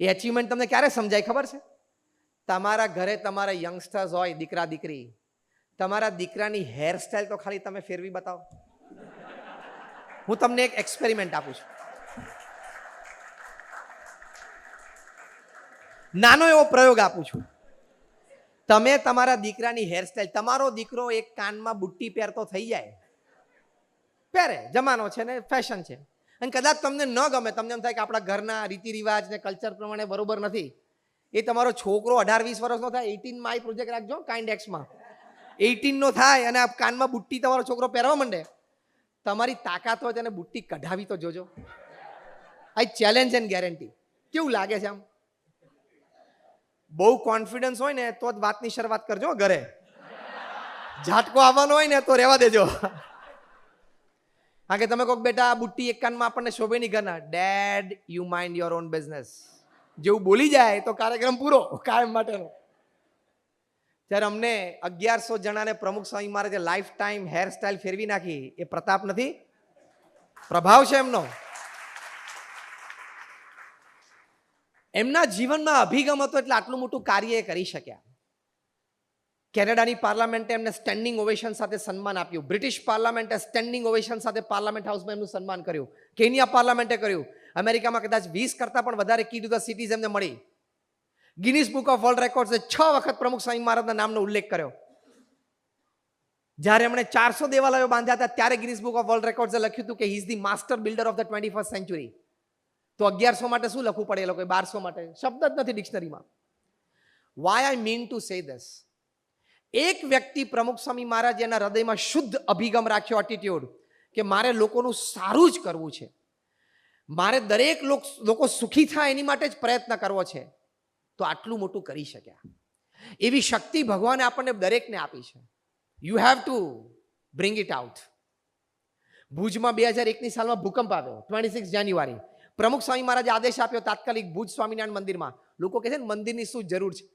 એ achievement તમને ક્યારે સમજાય ખબર છે? તમારા ઘરે તમારા યંગસ્ટર્સ હોય, દીકરા, દીકરી, તમારા દીકરાની હેરસ્ટાઈલ તો ખાલી તમે ફેરવી બતાવો. હું તમને એક એક્સપેરિમેન્ટ આપું છું. નાનો એવો પ્રયોગ આપું છું. તમે તમારા દીકરાની હેરસ્ટાઈલ તમારો દીકરો એક કાનમાં બુટ્ટી પહેરતો થઈ જાય. પહેરે, જમાનો છે ને ફેશન છે. અને કદાચ તમને ન ગમે, તમને એમ થાય કે આપણા ઘરના રીતિ રિવાજ ને કલ્ચર પ્રમાણે બરોબર નથી. એ તમારો છોકરો અઢાર વીસ વર્ષનો થાય એટીન માય પ્રોજેક્ટ રાખજો કાઇન્ડ એક્સમાં એટીન નો થાય અને આ કાનમાં બુટ્ટી તમારો છોકરો પહેરવા માંડે, તમારી તાકાત હોય તેને બુટ્ટી કઢાવી તો જોજો. આઈ ચેલેન્જ એન્ડ ગેરંટી કેવું લાગે છે આમ? બહુ કોન્ફિડન્સ હોય ને તો જ વાતની શરૂઆત કરજો ઘરે. ઝાટકો આવવાનો હોય ને તો રહેવા દેજો. કારણ કે તમે કહો બેટા બુટ્ટી એક કાનમાં આપણને શોભે નહીં ઘરના. Dad you mind your own business જેવું બોલી જાય તો કાર્યક્રમ પૂરો, કાયમ માટેનો. ત્યારે અમને અગિયારસો જણાને પ્રમુખ સ્વામી મહારાજે લાઈફ ટાઈમ હેરસ્ટાઈલ ફેરવી નાખી, એ પ્રતાપ નથી. પ્રભાવ છે એમનો. એમના જીવનમાં અભિગમ હતો એટલે આટલું મોટું કાર્ય એ કરી શક્યા. કેનેડાની પાર્લામેન્ટે એમને સ્ટેન્ડિંગ ઓવેશન સાથે સન્માન આપ્યું. બ્રિટિશ પાર્લામેન્ટે સ્ટેન્ડિંગ ઓવેશન સાથે પાર્લામેન્ટ હાઉસમાં એમનું સન્માન કર્યું. કેનિયા પાર્લામેન્ટે કર્યું. અમેરિકામાં કદાચ વીસ કરતાં પણ વધારે કી ટુ ધ સિટીઝ એમને મળી. ગિનિસ બુક ઓફ વર્લ્ડ રેકોર્ડ્સે છ વખત પ્રમુખ સ્વામી મહારાજના નામનો ઉલ્લેખ કર્યો. જ્યારે એમણે ચારસો દેવાલયો બાંધ્યા હતા, ત્યારે ગિનિસ બુક ઓફ વર્લ્ડ રેકોર્ડ્સે લખ્યું હતું કે he is the master builder of the twenty first century તો અગિયારસો માટે શું લખવું પડે એ લોકોએ? બારસો માટે? શબ્દ જ નથી ડિક્શનરીમાં why I mean to say thus એક વ્યક્તિ પ્રમુખ સ્વામી મહારાજ એના હૃદયમાં શુદ્ધ અભિગમ રાખ્યો એટીટ્યુડ કે મારે લોકોનું સારું જ કરવું છે. મારે દરેક લોક- સુખી થાય એની માટે જ પ્રયત્ન કરવો છે. તો આટલું મોટું કરી શક્યા. એવી શક્તિ ભગવાને આપણને દરેકને આપી છે. You have to bring it out ભુજમાં બે હજાર એકની સાલમાં ભૂકંપ આવ્યો ટ્વેન્ટી સિક્સ જાન્યુઆરી. પ્રમુખ સ્વામી મહારાજે આદેશ આપ્યો તાત્કાલિક ભુજ સ્વામિનારાયણ મંદિરમાં. લોકો કહે છે ને, મંદિરની શું જરૂર છે?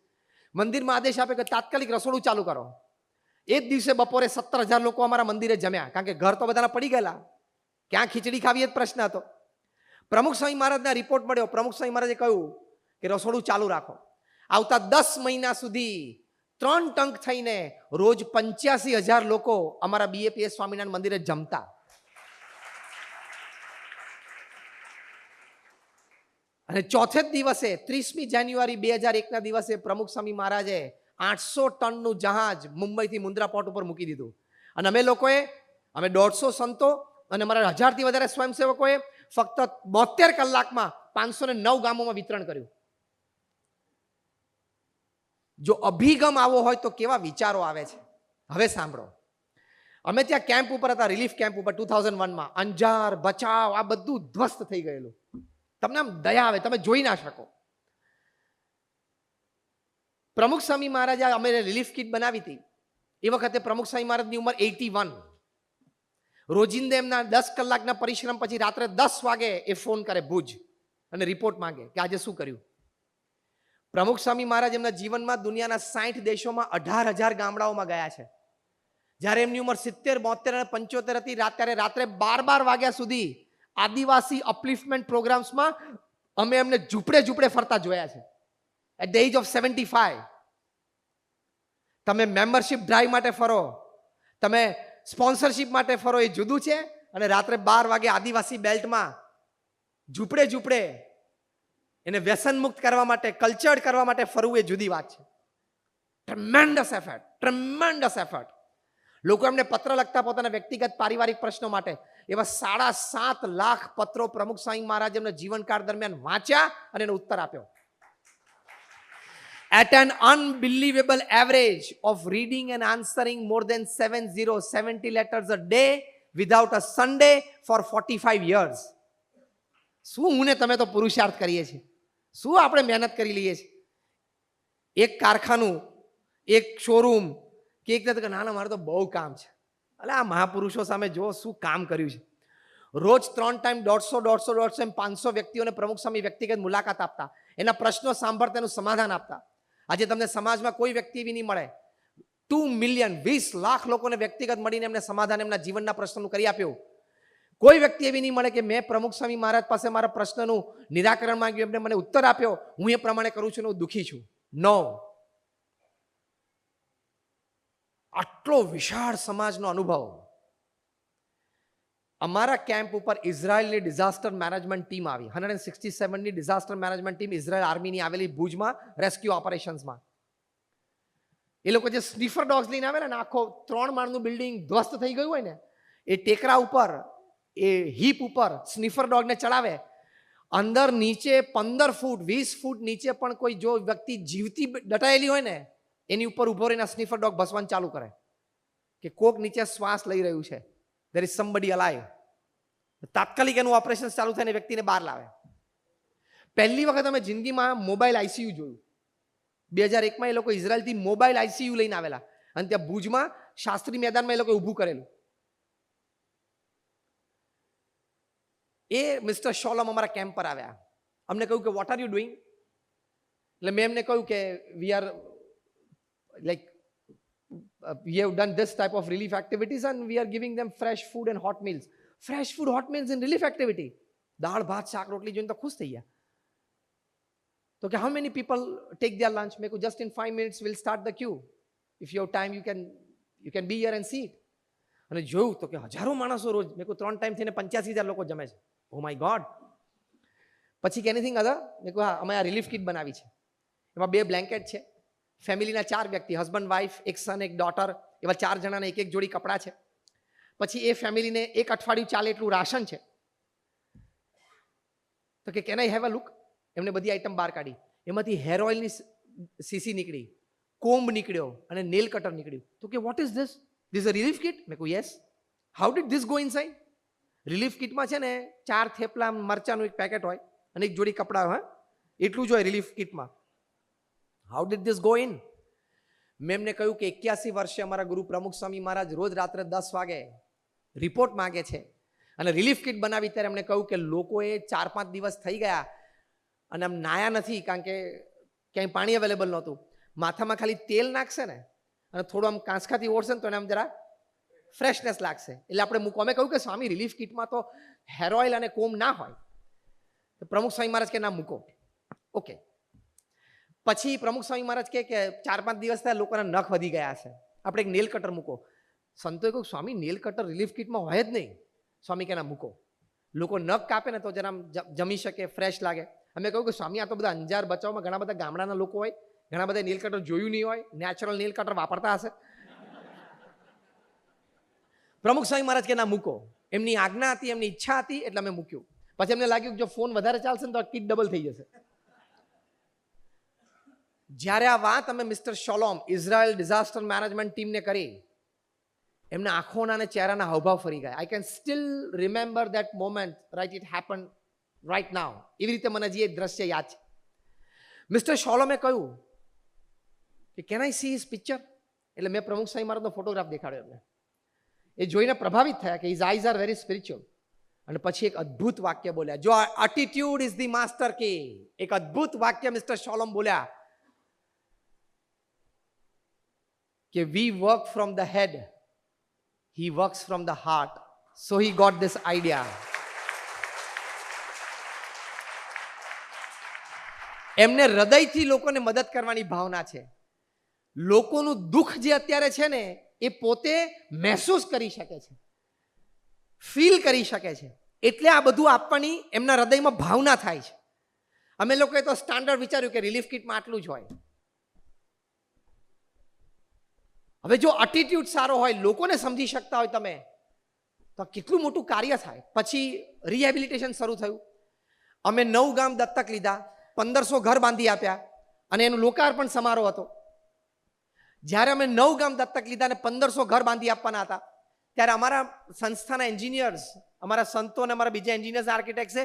મંદિરમાં આદેશ આપે કે તાત્કાલિક રસોડું ચાલુ કરો. એ જ દિવસે બપોરે સત્તર હજાર લોકો અમારા મંદિરે જમ્યા. કારણ કે ઘર તો બધાના પડી ગયેલા. ક્યાં ખીચડી ખાવી એ જ પ્રશ્ન હતો. પ્રમુખ સ્વામી મહારાજના રિપોર્ટ મળ્યો. પ્રમુખ સ્વામી મહારાજે કહ્યું કે રસોડું ચાલુ રાખો. આવતા દસ મહિના સુધી ત્રણ ટંક થઈને રોજ પંચ્યાસી હજાર લોકો અમારા બીએપીએસ સ્વામિનારાયણ મંદિરે જમતા. અને ચોથે જ દિવસે, ત્રીસમી જાન્યુઆરી બે હજાર એકના દિવસે પ્રમુખ સ્વામી મહારાજે આઠસો ટનનું જહાજ મુંબઈથી મુન્દ્રા પોર્ટ ઉપર મૂકી દીધું. અને અમે લોકોએ, અમે દોઢસો સંતો અને અમારા હજારથી વધારે સ્વયંસેવકોએ ફક્ત બોતેર કલાકમાં પાંચસો ને નવ ગામોમાં વિતરણ કર્યું. જો અભિગમ આવો હોય તો કેવા વિચારો આવે છે? હવે સાંભળો. અમે ત્યાં કેમ્પ ઉપર હતા, રિલીફ કેમ્પ ઉપર, ટુ થાઉઝન્ડ વનમાં. અંજાર, બચાવ, આ બધું ધ્વસ્ત થઈ ગયેલું. તમને આમ દયા આવે, તમે જોઈ ના શકો. પ્રમુખ સ્વામી મહારાજે અમે રિલીફ કિટ બનાવી હતી. એ વખતે પ્રમુખ સ્વામી મહારાજની ઉંમર એટી વન રોજિંદે એમના દસ કલાકના પરિશ્રમ પછી રાત્રે દસ વાગે એ ફોન કરે ભુજ અને રિપોર્ટ માંગે કે આજે શું કર્યું? પ્રમુખ સ્વામી મહારાજ એમના જીવનમાં દુનિયાના સાઠ દેશોમાં અઢાર હજાર ગામડાઓમાં ગયા છે. જ્યારે એમની ઉંમર સિત્તેર બોતેર અને પંચોતેર હતી ત્યારે રાત્રે બાર બાર વાગ્યા સુધી આદિવાસી અપલિફ્ટમેન્ટ પ્રોગ્રામ્સમાં અમે એમને ઝૂંપડે ઝૂંપડે ફરતા જોયા છે. At the age of seventy five તમે મેમ્બરશિપ ડ્રાઈવ માટે ફરો. તમે સ્પોન્સરશિપ માટે ફરો એ જુદું છે અને રાત્રે બાર વાગે આદિવાસી બેલ્ટમાં ઝૂંપડે ઝૂંપડે એને વ્યસન મુક્ત કરવા માટે કલ્ચર્ડ કરવા માટે ફરવું એ જુદી વાત છે. ટ્રમેન્ડસ એફર્ટ ટ્રમેન્ડસ એફર્ટ લોકો એમને પત્ર લખતા પોતાના વ્યક્તિગત પારિવારિક પ્રશ્નો માટે એવા સાડા સાત લાખ પત્રો પ્રમુખ સ્વામી મહારાજ એમના જીવનકાળ દરમિયાન વાંચ્યા અને એનો ઉત્તર આપ્યો. At an unbelievable average of reading and answering more than seven zero seventy letters a day without a Sunday for forty five years શું હું ને તમે તો પુરુષાર્થ કરીએ છીએ? શું આપણે મહેનત કરી લઈએ છીએ? એક કારખાનું, એક શોરૂમ કે એક નાના મારે તો બહુ કામ છે. અલે, આ મહાપુરુષો સામે જો શું કામ કર્યું છે. રોજ ત્રણ ટાઈમ દોઢસો દોઢસો દોઢસો એમ પાંચસો વ્યક્તિઓને પ્રમુખ સ્વામી વ્યક્તિગત મુલાકાત આપતા. એના પ્રશ્નો સાંભળતા એનું સમાધાન આપતા. આજે તમને સમાજમાં કોઈ વ્યક્તિ એવી નહીં મળે. ટુ મિલિયન વીસ લાખ લોકોને વ્યક્તિગત મળીને એમને સમાધાન એમના જીવનના પ્રશ્નનું કરી આપ્યું. કોઈ વ્યક્તિ એવી નહીં મળે કે મેં પ્રમુખ સ્વામી મહારાજ પાસે મારા પ્રશ્નનું નિરાકરણ માંગ્યું, એમને મને ઉત્તર આપ્યો. હું એ પ્રમાણે કરું છું ને હું દુઃખી છું. નો આટલો વિશાળ સમાજનો અનુભવ. અમારા કેમ્પ ઉપર ઇઝરાયલની ડિઝાસ્ટર મેનેજમેન્ટ ટીમ આવી. હંડ્રેડ એન્ડ સિક્સટી સેવનની ડિઝાસ્ટર મેનેજમેન્ટ ટીમ ઇઝરાયલ આર્મીની આવેલી ભુજમાં રેસ્ક્યુ ઓપરેશન્સમાં. એ લોકો જે સ્નીફર ડોગ્સ લઈને આવે ને, આખો ત્રણ માળનું બિલ્ડિંગ ધ્વસ્ત થઈ ગયું હોય ને, એ ટેકરા ઉપર, એ હીપ ઉપર સ્નીફર ડોગને ચડાવે. અંદર નીચે પંદર ફૂટ, વીસ ફૂટ નીચે પણ કોઈ જો વ્યક્તિ જીવતી દટાયેલી હોય ને એની ઉપર ઊભો રહીને સ્નીફર ડોગ ભસવાનું ચાલુ કરે. કે કોક નીચે શ્વાસ લઈ રહ્યું છે. દેર ઇઝ સમબડી અલાઈવ તાત્કાલિક એનું ઓપરેશન ચાલુ થાય ને વ્યક્તિને બહાર લાવે. પહેલી વખત અમે જિંદગીમાં મોબાઈલ આઈસીયુ જોયું. બે હજાર એકમાં એ લોકો ઇઝરાયલથી મોબાઈલ આઈસીયુ લઈને આવેલા. અને ત્યાં ભુજમાં શાસ્ત્રી મેદાનમાં એ લોકોએ ઊભું કરેલું. એ મિસ્ટર શોલમ અમારા કેમ્પ પર આવ્યા. અમને કહ્યું કે વોટ આર યુ ડુઈંગ એટલે મેં એમને કહ્યું કે we are like we have done this type of relief activities and we are giving them fresh food and hot meals. Fresh food, hot meals in relief activity. દાળ ભાત શાક રોટલી જોઈને તો ખુશ થઈ ગયા તો કે how many people take their lunch મેં just in five minutes will start the queue if your time you can you can be here and seat અને જોયું તો કે હજારો માણસો રોજ મેં ત્રણ ટાઈમ થઈને પંચ્યાસી હજાર લોકો જમે છે ઓ માય ગોડ પછી કે એનીથિંગ અધર મેં કહું હા અમે આ રિલીફ કિટ બનાવી છે એમાં બે બ્લેન્કેટ છે ફેમિલીના ચાર વ્યક્તિ હસબન્ડ વાઈફ એક સન એક ડોટર એવા ચાર જણાને એક એક જોડી કપડાં છે. પછી એ ફેમિલીને એક અઠવાડિયું ચાલે એટલું રાશન છે. તો કે can I have a look એમને બધી આઈટમ બહાર કાઢી. એમાંથી હેર ઓઇલની સીસી નીકળી કોમ્બ નીકળ્યો અને નેલ કટર નીકળ્યું. તો કે what is this this a relief kit મેં કહું yes how did this go inside relief કિટમાં છે ને, ચાર થેપલા, મરચાનું એક પેકેટ હોય અને એક જોડી કપડાં હોય, એટલું જ હોય relief કિટમાં how did this go in મેં એમને કહ્યું કે એક્યાસી વર્ષે અમારા ગુરુ પ્રમુખ સ્વામી મહારાજ રોજ રાત્રે દસ વાગે રિપોર્ટ માગે છે. અને રિલીફ કિટ બનાવી ત્યારે એમને કહ્યું કે લોકોએ ચાર પાંચ દિવસ થઈ ગયા અને આમ નાયા નથી કારણ કે ક્યાંય પાણી અવેલેબલ નહોતું. માથામાં ખાલી તેલ નાખશે ને અને થોડું આમ કાંસકાથી ઓળશે ને તો એને આમ જરા ફ્રેશનેસ લાગશે. એટલે આપણે મૂકો અમે કહ્યું કે સ્વામી રિલીફ કિટમાં તો હેર ઓઇલ અને કોમ ના હોય. પ્રમુખ સ્વામી મહારાજ કે ના મૂકો. ઓકે પછી પ્રમુખ સ્વામી મહારાજ કહે કે ચાર પાંચ દિવસ થયા લોકોના નખ વધી ગયા છે. આપણે એક નેલ કટર મૂકો. સંતોએ કહ્યું, સ્વામી, નેલ કટર રિલીફ કિટમાં હોય જ નહીં. સ્વામી કહેના મૂકો. લોકો નખ કાપે ને તો જરા જમી શકે ફ્રેશ લાગે. અમે કહ્યું કે, સ્વામી, આ તો બધા અંજાર બચાવમાં ઘણા બધા ગામડાના લોકો હોય. ઘણા બધા નેલ કટર જોયું નહીં હોય. નેચરલ નેલ કટર વાપરતા હશે. પ્રમુખ સ્વામી મહારાજ કે, ના, મૂકો. એમની આજ્ઞા હતી, એમની ઈચ્છા હતી, એટલે અમે મૂક્યું. પછી એમને લાગ્યું કે જો ફોન વધારે ચાલશે ને તો કીટ ડબલ થઈ જશે. જ્યારે આ વાત અમે mister Shalom, Israel disaster management ટીમને કરી, એમના આંખોના અને ચહેરાના હાવભાવ ફરી ગયા. I can still remember that moment right it happen right now એવી રીતે મને હજી એ દ્રશ્ય યાદ છે. મિસ્ટર શોલોમે કહ્યું કે can I see his picture એટલે મેં પ્રમુખ સાંઈ મારો ફોટોગ્રાફ દેખાડ્યો એમને. એ જોઈને પ્રભાવિત થયા કે his eyes are very spiritual અને પછી એક અદ્ભુત વાક્ય બોલ્યા. જો attitude is the master key એક અદ્ભુત વાક્ય મિસ્ટર શોલોમ બોલ્યા. કે we work from the head he works from the heart so he got this idea એમને હૃદયથી લોકોને મદદ કરવાની ભાવના છે. લોકોનું દુઃખ જે અત્યારે છે ને, એ પોતે મહેસૂસ કરી શકે છે. ફીલ કરી શકે છે. એટલે આ બધું આપવાની એમના હૃદયમાં ભાવના થાય છે. અમે લોકોએ તો સ્ટાન્ડર્ડ વિચાર્યું કે રિલીફ કિટમાં આટલું જ હોય. હવે જો એટીટ્યુડ સારો હોય, લોકોને સમજી શકતા હોય તમે, તો કેટલું મોટું કાર્ય થાય. પછી રિહેબિલિટેશન શરૂ થયું. અમે નવ ગામ દત્તક લીધા, પંદરસો ઘર બાંધી આપ્યા અને એનું લોકાર્પણ સમારોહ હતો. જ્યારે અમે નવ ગામ દત્તક લીધા અને પંદરસો ઘર બાંધી આપવાના હતા, ત્યારે અમારા સંસ્થાના એન્જિનિયર્સ અમારા સંતો અને અમારા બીજા એન્જિનિયર્સ આર્કિટેક્ટ્સે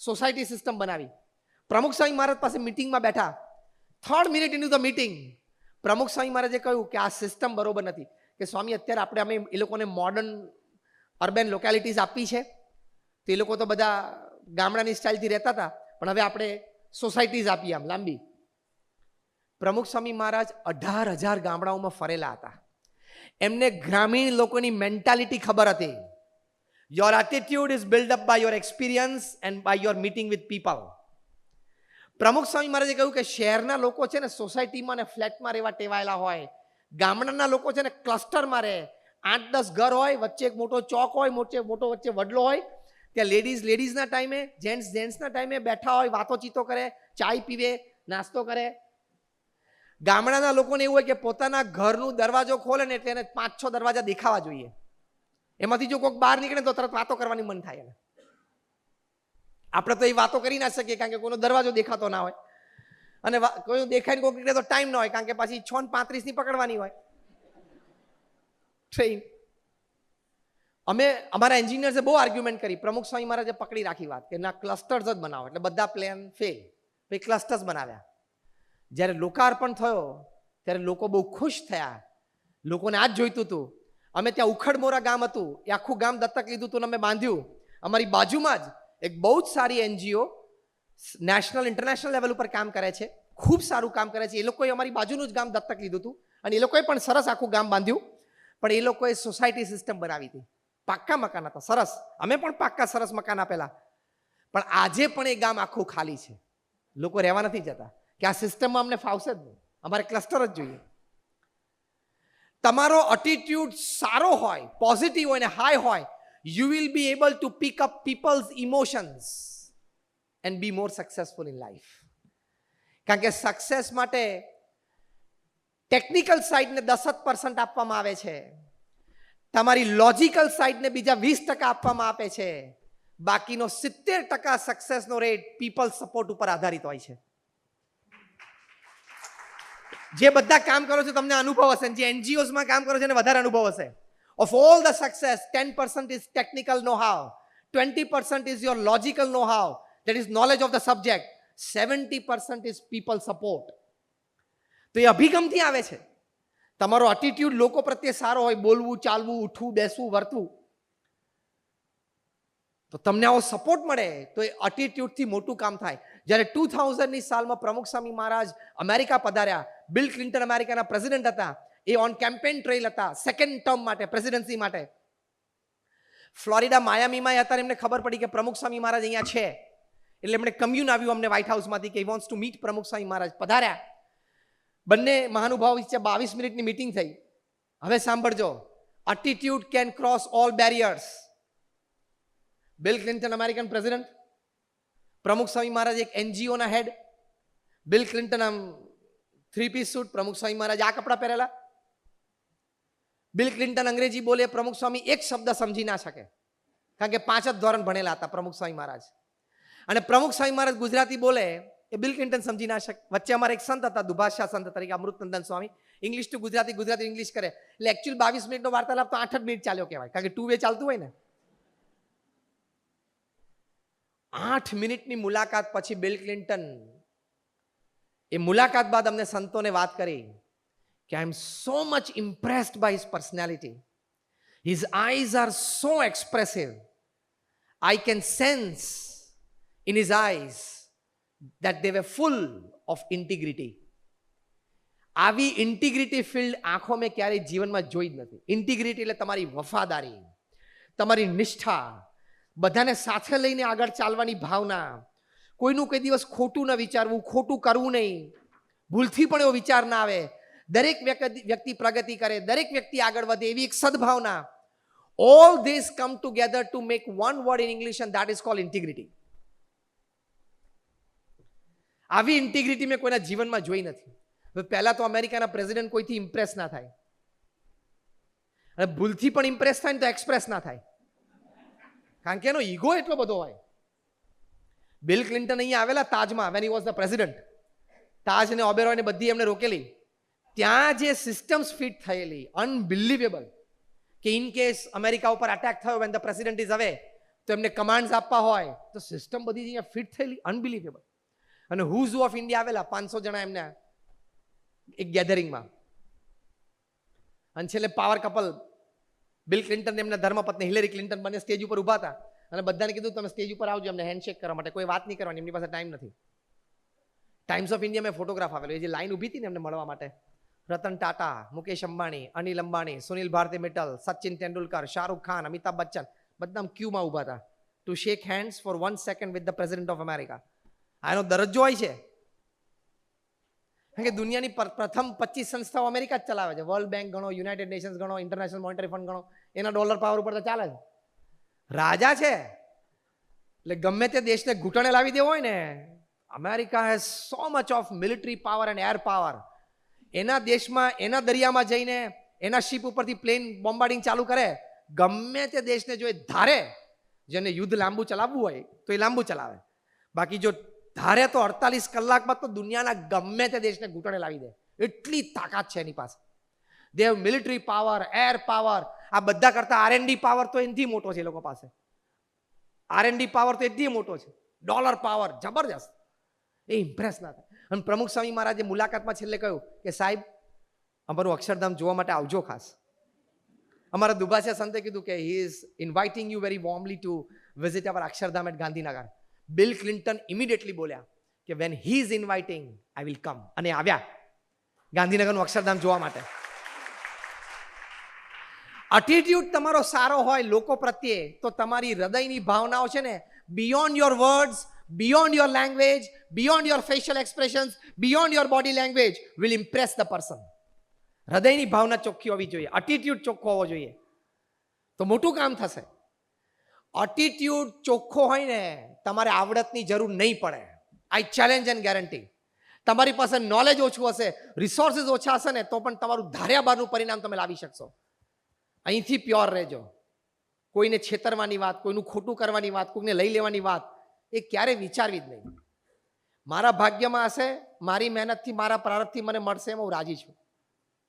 સોસાયટી સિસ્ટમ બનાવી. પ્રમુખ સ્વામી મહારાજ પાસે મિટિંગમાં બેઠા. Third minute in the meeting Pramukh Swami મહારાજે કહ્યું કે આ સિસ્ટમ બરોબર નથી. કે સ્વામી, અત્યારે આપણે અમે એ લોકોને મોડર્ન અર્બન લોકેલિટીઝ આપી છે. તો એ લોકો તો બધા ગામડાની સ્ટાઇલથી રહેતા હતા. પણ હવે આપણે સોસાયટીઝ આપી આમ લાંબી. પ્રમુખ સ્વામી મહારાજ અઢાર હજાર ગામડાઓમાં ફરેલા હતા. એમને ગ્રામીણ લોકોની મેન્ટાલિટી ખબર હતી. Your attitude is build up by your experience and by your meeting with people Pramukh Swami મહારાજે કહ્યું કે શહેરના લોકો છે ને સોસાયટીમાં ને ફ્લેટમાં રહેવા ટેવાયેલા હોય, ગામડાના લોકો છે ને ક્લસ્ટરમાં રહે. આઠ દસ ઘર હોય, વચ્ચે એક મોટો ચોક હોય, મોટે મોટો વચ્ચે વડલો હોય, ત્યાં લેડીઝ લેડીઝના ટાઈમે, જેન્ટ્સ જેન્ટ્સના ટાઈમે બેઠા હોય વાતો ચીતો કરે, ચાય પીવે, નાસ્તો કરે. ગામડાના લોકોને એવું હોય કે પોતાના ઘરનું દરવાજો ખોલે ને એટલે એને પાંચ છ દરવાજા દેખાવા જોઈએ. એમાંથી જો કોઈક બહાર નીકળે તો તરત વાતો કરવાની મન થાય એને. આપણે તો એ વાતો કરી ના શકીએ કારણ કે કોઈનો દરવાજો દેખાતો ના હોય. અને કોઈ દેખાય કોઈ નીકળે તો ટાઈમ ના હોય કારણ કે પાછી છ ને પાંત્રીસની પકડવાની હોય. ટ્રેન અમે, અમારા એન્જિનિયર્સે બહુ આર્ગ્યુમેન્ટ કરી. પ્રમુખ સ્વામી મહારાજે પકડી રાખી વાત કે ના ક્લસ્ટર્સ જ બનાવો. એટલે બધા પ્લેન ફેલ પછી ક્લસ્ટર્સ બનાવ્યા. જ્યારે લોકાર્પણ થયો, ત્યારે લોકો બહુ ખુશ થયા. લોકોને આ જ જોઈતું હતું. અમે ત્યાં ઉખડમોરા ગામ હતું. એ આખું ગામ દત્તક લીધું હતું ને અમે બાંધ્યું. અમારી બાજુમાં જ એક બહુ જ સારી એનજીઓ નેશનલ ઇન્ટરનેશનલ લેવલ ઉપર કામ કરે છે. ખૂબ સારું કામ કરે છે. એ લોકોએ અમારી બાજુનું જ ગામ દત્તક લીધું હતું અને એ લોકોએ પણ સરસ આખું ગામ બાંધ્યું. પણ એ લોકોએ સોસાયટી સિસ્ટમ બનાવી હતી. પાક્કા મકાન હતા. સરસ. અમે પણ પાક્કા સરસ મકાન આપેલા. પણ આજે પણ એ ગામ આખું ખાલી છે. લોકો રહેવા નથી જતા. કે આ સિસ્ટમમાં અમને ફાવશે જ નહીં. અમારે ક્લસ્ટર જ જોઈએ. તમારો અટીટ્યુડ સારો હોય પોઝિટિવ હોય ને હાઈ હોય you will be able to pick up people's emotions and be more successful in life કારણ કે સક્સેસ માટે ટેકનિકલ સાઈડને દસ જ પર્સન્ટ આપવામાં આવે છે. તમારી લોજિકલ સાઈડને બીજા વીસ ટકા આપવામાં આપે છે. બાકીનો સિત્તેર ટકા સક્સેસનો રેટ પીપલ સપોર્ટ ઉપર આધારિત હોય છે. જે બધા કામ કરો છો, તમને અનુભવ હશે જે એનજીઓમાં કામ કરો છો એને વધારે અનુભવ હશે. The success ten percent is technical know how twenty percent is your logical know how that is of the subject seventy percent is people support તો એ અભિગમથી આવે છે. તમારો એટીટ્યુડ લોકો પ્રત્યે સારો હોય, બોલવું, ચાલવું, ઉઠવું, બેસવું, વર્તવું. તો તમને આવો સપોર્ટ મળે તો એ એટીટ્યુડથી મોટું કામ થાય. જ્યારે ટુ થાઉઝન્ડની સાલમાં પ્રમુખ સ્વામી મહારાજ અમેરિકા પધાર્યા બિલ ક્લિન્ટન અમેરિકાના પ્રેસિડેન્ટ હતા એ ઓન કેમ્પેન ટ્રેલ હતા સેકન્ડ ટર્મ માટે પ્રેસિડેન્સી માટે. ફ્લોરિડા માયામીમાં હતા એમને ખબર પડી કે પ્રમુખ સ્વામી મહારાજ અહીંયા છે. એટલે એમણે કમ્યુન આવ્યું અમને વ્હાઇટ હાઉસમાંથી કે વોન્ટ્સ ટુ મીટ પ્રમુખ સ્વામી મહારાજ. પધાર્યા. બંને મહાનુભાવ વચ્ચે બાવીસ મિનિટની મીટિંગ થઈ. હવે સાંભળજો. Attitude can cross all barriers Bill Clinton American president Pramukh Swami Maharaj એક એનજીઓના હેડ બિલ ક્લિન્ટન આમ three piece suit Pramukh Swami Maharaj આ કપડાં પહેરેલા. બિલ ક્લિન્ટન અંગ્રેજી બોલે, પ્રમુખ સ્વામી, એક શબ્દ સમજી ના શકે. કારણ કે પાંચ જ ધોરણ ભણેલા હતા પ્રમુખ સ્વામી મહારાજ. અને પ્રમુખ સ્વામી મહારાજ ગુજરાતી બોલે, એ બિલ ક્લિન્ટન સમજી ના શકે. વચ્ચે અમારે એક સંત હતા, દુભાષા સંત તરીકે, Amritnandan Swami. English to Gujarati Gujarati English કરે. એટલે એકચ્યુઅલ બાવીસ મિનિટનો વાર્તાલાપ તો આઠ જ મિનિટ ચાલ્યો કહેવાય. કારણ કે ટુ વે ચાલતું હોય ને. આઠ મિનિટની મુલાકાત પછી બિલ ક્લિન્ટન એ મુલાકાત બાદ અમને સંતોને વાત કરી. કે I am so much impressed by his personality his eyes are so expressive I can sense in his eyes that they are full of integrity આવી ઇન્ટિગ્રિટી ફિલ્ડ આંખો મેં ક્યારેય જીવનમાં જોઈ જ નથી. ઇન્ટિગ્રિટી એટલે તમારી વફાદારી, તમારી નિષ્ઠા, બધાને સાથે લઈને આગળ ચાલવાની ભાવના. કોઈનું કોઈ દિવસ ખોટું ન વિચારવું, ખોટું કરવું નહીં. ભૂલથી પણ એવો વિચાર ના આવે. દરેક વ્યક્તિ પ્રગતિ કરે, દરેક વ્યક્તિ આગળ વધે એવી એક સદભાવના. All this come together to make one word in English and that is call integrity આવી ઇન્ટિગ્રિટી મેં કોઈના જીવનમાં જોઈ નથી. હવે પહેલા તો અમેરિકાના પ્રેસિડેન્ટ કોઈથી ઇમ્પ્રેસ ના થાય. અને ભૂલથી પણ ઇમ્પ્રેસ થાય ને તો એક્સપ્રેસ ના થાય. કારણ કે એનો ઈગો એટલો બધો હોય. બિલ ક્લિન્ટન અહીંયા આવેલા તાજમાં when he was the president Taj ને ઓબેરોય ને બધી એમને રોકેલી. ત્યાં જે સિસ્ટમ્સ ફિટ થયેલી અનબિલિવેબલ કે ઇન કેસ અમેરિકા ઉપર અટેક થયો when the president is away તો એમને કમાન્ડ્સ આપવા હોય, તો સિસ્ટમ બધી અહીંયા ફિટ થયેલી અનબિલિવેબલ અને હુઝ ઓફ ઇન્ડિયા આવેલા? પાંચસો જણા એમને એક ગેધરિંગમાં અને છેલ્લે પાવર કપલ બિલ ક્લિન્ટન એમના ધર્મપત્ની હિલેરી ક્લિન્ટન બંને સ્ટેજ ઉપર ઊભા હતા. અને બધાને કીધું, તમે સ્ટેજ ઉપર આવજો, એમને હેન્ડશેક કરવા માટે. કોઈ વાત નહીં કરવાની, એમની પાસે ટાઈમ નથી. ટાઈમ્સ ઓફ ઇન્ડિયા મેં ફોટોગ્રાફ આવેલો એ જે લાઈન ઊભી હતી ને એમને મળવા માટે. રતન ટાટા, મુકેશ અંબાણી, અનિલ અંબાણી, સુનિલ ભારતી મિટલ સચિન તેંડુલકર, શાહરૂખ ખાન, અમિતાભ બચ્ચન બધા ક્યુમાં ઊભા હતા? To shake hands for one second with the president of America આનો દરજ્જો હોય છે. કારણ કે દુનિયાની પ્રથમ પચીસ સંસ્થાઓ અમેરિકા જ ચલાવે છે. વર્લ્ડ બેંક ગણો યુનાઇટેડ નેશન્સ ગણો ઇન્ટરનેશનલ મોનિટરી ફંડ ગણો, એના ડોલર પાવર ઉપર તો ચાલે છે રાજા છે. એટલે ગમે તે દેશને ઘૂંટણે લાવી દેવો હોય ને America has so much of military power and air power એના દેશમાં, એના દરિયામાં જઈને એના શિપ ઉપરથી પ્લેન બોમ્બાર્ડિંગ ચાલુ કરે, ગમે તે દેશને જો એ ધારે, જેને યુદ્ધ લાંબુ ચલાવવું હોય, તો એ લાંબુ ચલાવે. બાકી જો ધારે તો અડતાલીસ કલાકમાં તો દુનિયાના ગમે તે દેશને ઘૂંટણે લાવી દે. એટલી તાકાત છે એની પાસે. દેવ મિલિટરી પાવર એર પાવર આ બધા કરતા આરએનડી પાવર તો એનાથી મોટો છે એ લોકો પાસે. આરએનડી પાવર તો એટલી મોટો છે. ડોલર પાવર જબરજસ્ત. એ ઇમ્પ્રેસ ના થાય. અને પ્રમુખ સ્વામી મહારાજે મુલાકાતમાં છેલ્લે કહ્યું કે, સાહેબ, અમારું અક્ષરધામ જોવા માટે આવજો ખાસ. અમારા દુભાસિયા સંતે કીધું કે he is inviting you very warmly to visit our Akshardham at Gandhinagar. Bill Clinton immediately બોલ્યા કે when he is inviting I will come અને આવ્યા ગાંધીનગરનું અક્ષરધામ જોવા માટે. એટીટ્યુડ તમારો સારો હોય, લોકો પ્રત્યે, તો તમારી હૃદયની ભાવનાઓ છે ને beyond your words beyond your language beyond your facial expressions beyond your body language will impress the person હૃદયની ભાવના ચોખ્ખી હોવી જોઈએ. અટીટ્યુડ ચોખ્ખો હોવો જોઈએ. તો મોટું કામ થશે. અટીટ્યુડ ચોખ્ખો હોય ને, તમારે આવડતની જરૂર નહીં પડે. આઈ ચેલેન્જ એન્ડ ગેરંટી તમારી પાસે નોલેજ ઓછું હશે રિસોર્સિસ ઓછા હશે ને, તો પણ તમારું ધાર્યા બહારનું પરિણામ તમે લાવી શકશો. અહીંથી પ્યોર રહેજો. કોઈને છેતરવાની વાત, કોઈનું ખોટું કરવાની વાત, કોઈને લઈ લેવાની વાત એ ક્યારે વિચારવી જ નહીં. મારા ભાગ્યમાં હશે, મારી મહેનતથી, મારા પ્રારબ્ધથી મને મળશે એમાં હું રાજી છું.